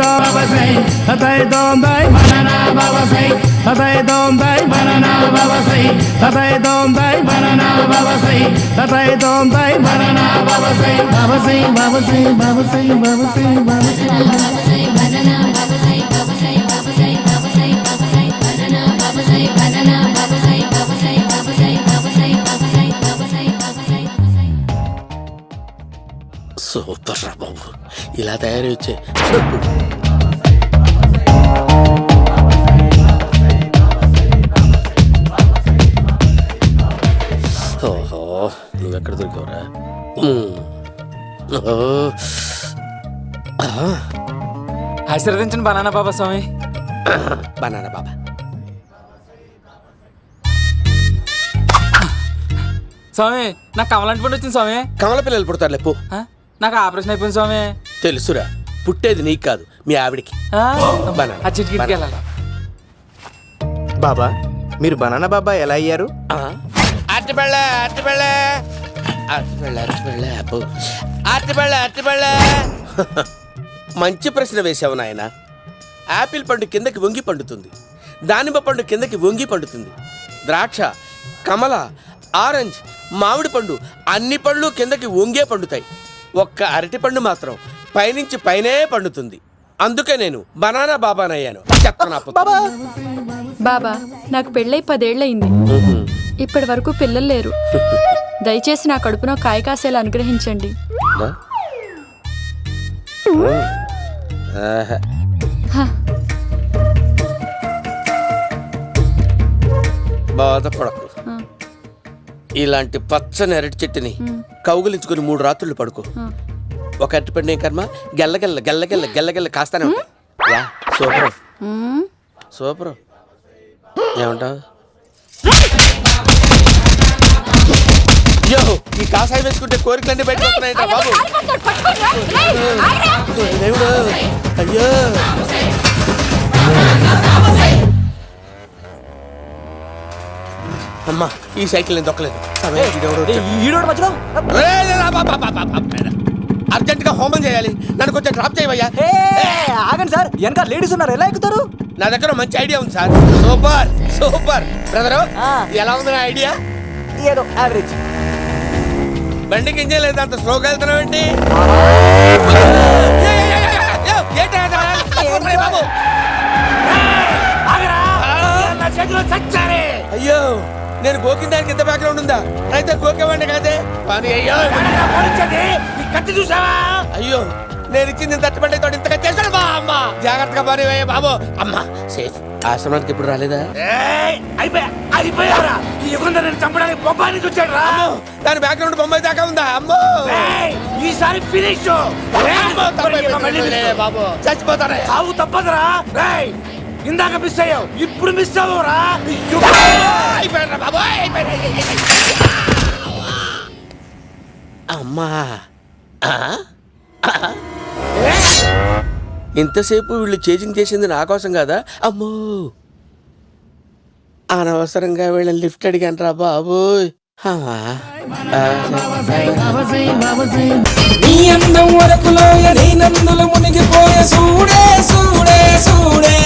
dom babasai tatai dom dai banana babasai tatai dom dai banana babasai tatai dom dai banana babasai tatai dom dai banana babasai babasai babasai babasai babasai babasai super రా ఇలా తయారు వచ్చే ఓహో నువ్వెక్కడ దొరికావురా మ్మ్. ఓహో. ఆహా. ఆశీర్వదించండి banana బాబా స్వామి banana బాబా స్వామి నాకు కమలాంటి పండు వచ్చింది స్వామి కమల పిల్లలు పుడతారు లేపు? నాకు ఆపరేషన్ అయిపోయింది స్వామి తెలుసురా పుట్టేది నీకు కాదు మీ ఆవిడికి? బనానా. బనానా. బాబా మీరు బనానా బాబా ఎలా అయ్యారు? అరటిపళ్ళ అరటిపళ్ళ. అరటిపళ్ళ అరటిపళ్ళ అబ్బో. అరటిపళ్ళ అరటిపళ్ళ. మంచి ప్రశ్న వేసావు నాయన. యాపిల్ పండు కిందకి వంగి పండుతుంది. దానిమ్మ పండు కిందకి వంగి పండుతుంది. ద్రాక్ష కమల ఆరెంజ్ మామిడి పండు అన్ని పండ్లు కిందకి వంగే పండుతాయి. ఒక్క అరటి పండు మాత్రం పైనుంచి పైనే పండుతుంది. అందుకే నేను బనానా బాబానయ్యాను. పుత్ర. బాబా! నాకు పెళ్ళై పదేళ్ళయింది. ఇప్పటి వరకు పిల్లలు లేరు. దయచేసి నా కడుపులో కాయ కాసేలా అనుగ్రహించండి. హ, బాధపడకు. ఆ, ఇలాంటి పచ్చని అరటి చెట్టుని కౌగులించుకుని మూడు రాత్రులు పడుకో. ఆ. ఒక అరటి పండు ఏం కర్మ? గెల్లగెల్ల గెల్లగెల్ల గెల్లగెల్ల కాస్తానే ఉంటాయి. Yeah super. సూపర్. ఏమంటావు? అయ్యో ఈ కాసాయి వేసుకుంటే కోరికలన్నీ వస్తున్నాయంట బాబు. దేవుడు అయ్యో. అమ్మా ఈ సైకిల్ నేను దొక్కలేదు. సమయానికి ఈడెవడో అర్జెంటుగా హోమం చేయాలి నన్ను కొంచెం డ్రాప్ చేయవయ్యా ఆగండి సార్ వెనక లేడీస్ ఉన్నారు ఎలా ఎక్కుతారు నా దగ్గర మంచి ఐడియా ఉంది సార్ సూపర్ సూపర్ బ్రదరు. ఎలా ఉంది నా ఐడియా ఏదో యావరేజ్ బండికి ఇంజన్ లేదు అంత స్లోగా వెళ్తున్నావు ఏంటి అయ్యో నేను గోకిన దానికి ఇంత బ్యాక్గ్రౌండ్ ఉందా అయితే గోకేవాడిని కాదే కానీ అయ్యో కత్తి చూసావా? అయ్యో నేను ఇచ్చింది తట్టుబడి తోటి ఇంతగా చేశాడు బా అమ్మ. జాగ్రత్తగా పని బాబు. అమ్మ సేఫ్. ఆశ్రమానికి ఇప్పుడు రాలేదా? అయిపోయారా? ఈ నేను చంపడానికి బొబ్బానికి వచ్చాడు రా. అమ్మో దాని బ్యాక్గ్రౌండ్ బొమ్మాయి దాకా ఉందా? అమ్మో. ఈసారి ఫినిష్. బాబు. చచ్చిపోతానే. సాగు తప్పదురా. రేయ్, ఇందాక మిస్ అయ్యావు ఇప్పుడు మిస్ అవ్వరా అయిపోయారా బాబు. అయిపోయారా అమ్మా? ఇంతసేపు వీళ్ళు చేజింగ్ చేసింది నా కోసం కాదా? అమ్మో! అనవసరంగా వీళ్ళని లిఫ్ట్ అడిగాను రా బాబు మునిగిపోయే సూడే సూడే సూడే.